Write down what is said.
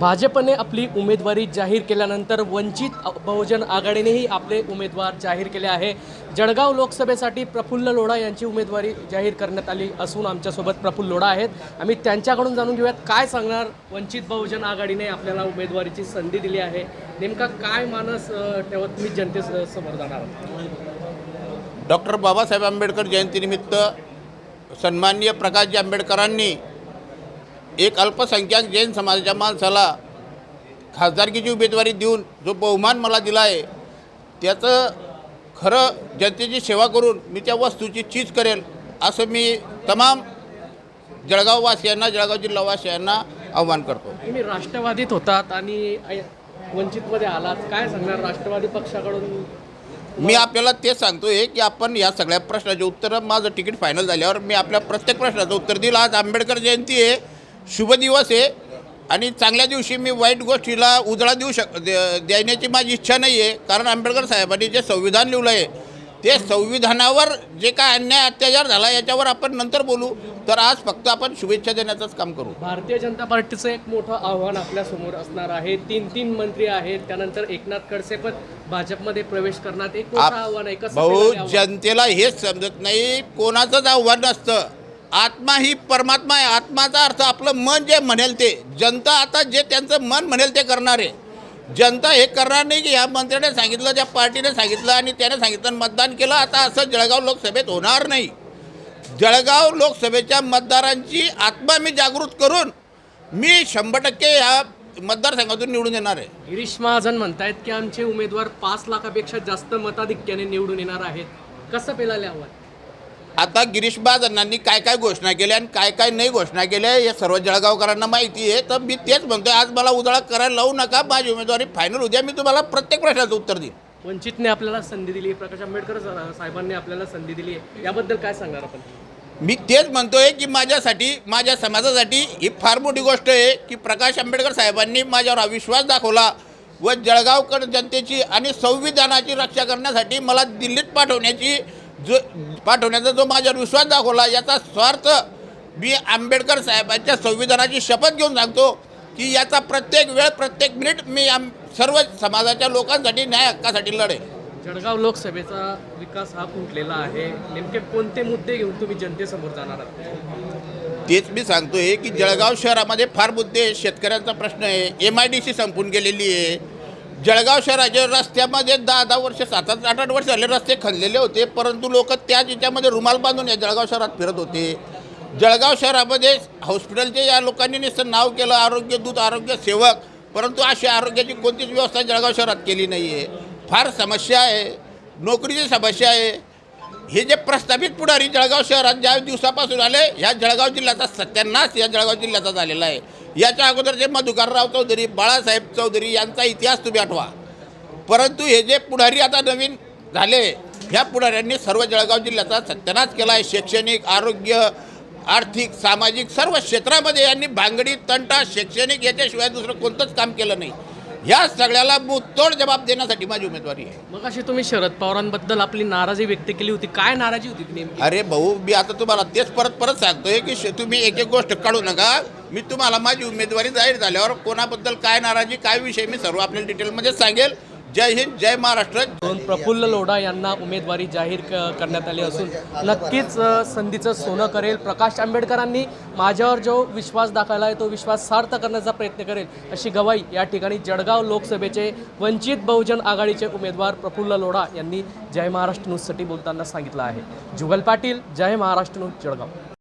भाजपने आपली उमेदवारी जाहीर केल्यानंतर वंचित बहुजन आघाडीनेही आपले उमेदवार जाहीर केले आहे. जळगाव लोकसभेसाठी प्रफुल्ल लोढा यांची उमेदवारी जाहीर करण्यात आली असून आमच्यासोबत प्रफुल्ल लोढा आहेत. आम्ही त्यांच्याकडून जाणून घेऊयात काय सांगणार वंचित बहुजन आघाडीने आपल्याला उमेदवारीची संधी दिली आहे. नेमका काय मानस ठेवत मी जनतेसमोर जाणार डॉक्टर बाबासाहेब आंबेडकर जयंतीनिमित्त सन्माननीय प्रकाशजी आंबेडकरांनी एक अल्पसंख्याक जैन समाजाच्या माणसाला खासदारकीची उमेदवारी देऊन जो बहुमान मला दिला आहे त्याचं खरं जनतेची सेवा करून मी त्या वस्तूची चीज करेल असं मी तमाम जळगाववासियांना जळगाव जिल्हावासियांना आव्हान करतो. तुम्ही राष्ट्रवादीत होतात आणि वंचितमध्ये आलात. काय सांगणार राष्ट्रवादी पक्षाकडून? मी आपल्याला तेच सांगतोय की आपण या सगळ्या प्रश्नाचे उत्तर माझं तिकीट फायनल झाल्यावर मी आपल्या प्रत्येक प्रश्नाचं उत्तर दिलं आज आंबेडकर जयंती आहे. शुभ दिवस आहे आणि चांगल्या दिवशी मी वाईट गोष्टीला उजळा देऊ शक देण्याची माझी इच्छा नाही आहे कारण आंबेडकर साहेबांनी जे संविधान लिहिलं आहे ते संविधानावर जे काय अन्याय अत्याचार झाला याच्यावर आपण नंतर बोलू. तर आज फक्त आपण शुभेच्छा देण्याचंच काम करू. भारतीय जनता पार्टीचं एक मोठं आव्हान आपल्यासमोर असणार आहे. तीन तीन मंत्री आहेत. त्यानंतर एकनाथ खडसे पण भाजपमध्ये प्रवेश करण्यात एक मोठं आव्हान आहे. कसं भाऊ? जनतेला हेच समजत नाही. कोणाचंच आव्हान नसतं. आत्मा ही परमात्मा आहे. आत्माचा अर्थ आपलं मन जे म्हणेल ते. जनता आता जे त्यांचं मन म्हणेल ते करणार आहे. जनता हे करणार नाही की ह्या मंत्र्याने सांगितलं ज्या पार्टीने सांगितलं आणि त्याने सांगितलं मतदान केलं. आता असं जळगाव लोकसभेत होणार नाही. जळगाव लोकसभेच्या मतदारांची आत्मा मी जागृत करून मी शंभर टक्के ह्या मतदारसंघातून निवडून येणार आहे. गिरीश महाजन म्हणतायत की आमचे उमेदवार पाच लाखापेक्षा जास्त मताधिक्याने निवडून येणार आहेत. कसं पेलाले आव्हान आता गिरीश बाजांनी काय काय घोषणा केल्या आणि काय काय नाही घोषणा केल्या हे सर्व जळगावकरांना माहिती आहे. तर मी तेच म्हणतोय आज मला उजाळा करायला लावू नका. माझी उमेदवारी फायनल उद्या. मी तुम्हाला प्रत्येक प्रश्नाचं उत्तर देईन. वंचितने आपल्याला संधी दिली प्रकाश आंबेडकर साहेबांनी आपल्याला संधी दिली याबद्दल काय सांगणार आपण? मी तेच म्हणतोय की माझ्यासाठी माझ्या समाजासाठी ही फार मोठी गोष्ट आहे की प्रकाश आंबेडकर साहेबांनी माझ्यावर हा विश्वास दाखवला व जळगावकर जनतेची आणि संविधानाची रक्षा करण्यासाठी मला दिल्लीत पाठवण्याची जो पाठवण्याचा जो माझ्यावर विश्वास दाखवला याचा स्वार्थ मी आंबेडकर साहेबांच्या संविधानाची शपथ घेऊन सांगतो की याचा प्रत्येक वेळ प्रत्येक मिनिट मी आम सर्व समाजाच्या लोकांसाठी न्याय हक्कासाठी लढेल. जळगाव लोकसभेचा विकास हा खुंटलेला आहे. नेमके कोणते मुद्दे घेऊन तुम्ही जनतेसमोर जाणार आहात? तेच मी सांगतोय की जळगाव शहरामध्ये फार मुद्दे. शेतकऱ्यांचा प्रश्न आहे. एम आय डी सी संपून गेलेली आहे. जळगाव शहराच्या रस्त्यामध्ये दहा दहा वर्ष सात आठ आठ आठ वर्ष झाले रस्ते खणलेले होते परंतु लोक त्याच याच्यामध्ये रुमाल बांधून या जळगाव शहरात फिरत होते. जळगाव शहरामध्ये हॉस्पिटलचे या लोकांनी नुसतं नाव केलं आरोग्य दूत आरोग्य सेवक परंतु अशी आरोग्याची कोणतीच व्यवस्था जळगाव शहरात केली नाही आहे फार समस्या आहे नोकरीची समस्या आहे. हे जे प्रस्थापित पुढारी जळगाव शहरात ज्या दिवसापासून आले ह्या जळगाव जिल्ह्याचा सत्यानाश या जळगाव जिल्ह्याचा झालेला आहे. याच्या अगोदर जे मधुकरराव चौधरी बाळासाहेब चौधरी यांचा इतिहास तुम्ही आठवा. परंतु हे जे पुढारी आता नवीन झाले ह्या पुढाऱ्यांनी सर्व जळगाव जिल्ह्याचा सत्यानाश केला आहे. शैक्षणिक आरोग्य आर्थिक सामाजिक सर्व क्षेत्रामध्ये यांनी भांगडी तंटा शैक्षणिक याच्याशिवाय दुसरं कोणतंच काम केलं नाही. ह्या सगळ्याला मुतोड जबाब देण्यासाठी माझी उमेदवारी आहे. मग अशी तुम्ही शरद पवारांबद्दल आपली नाराजी व्यक्त केली होती. काय नाराजी होती नेमकी? अरे भाऊ मी आता तुम्हाला तेच परत परत सांगतोय की तुम्ही एक एक गोष्ट काढू नका. मी तुम्हाला माझी उमेदवारी जाहीर झाल्यावर कोणाबद्दल काय नाराजी काय विषय मी सर्व आपल्याला डिटेलमध्ये सांगेल. जय हिंद जय महाराष्ट्र. दोन प्रफुल्ल लोढा यांना उमेदवारी जाहीर करण्यात आली असून नक्कीच संधीचं सोनं करेल. प्रकाश आंबेडकरांनी माझ्यावर जो विश्वास दाखवला आहे तो विश्वास सार्थ करण्याचा प्रयत्न करेल अशी गवाही या ठिकाणी जळगाव लोकसभेचे वंचित बहुजन आघाडीचे उमेदवार प्रफुल्ल लोढा यांनी जय महाराष्ट्र न्यूजसाठी बोलताना सांगितलं आहे. जुगल पाटील जय महाराष्ट्र न्यूज जळगाव.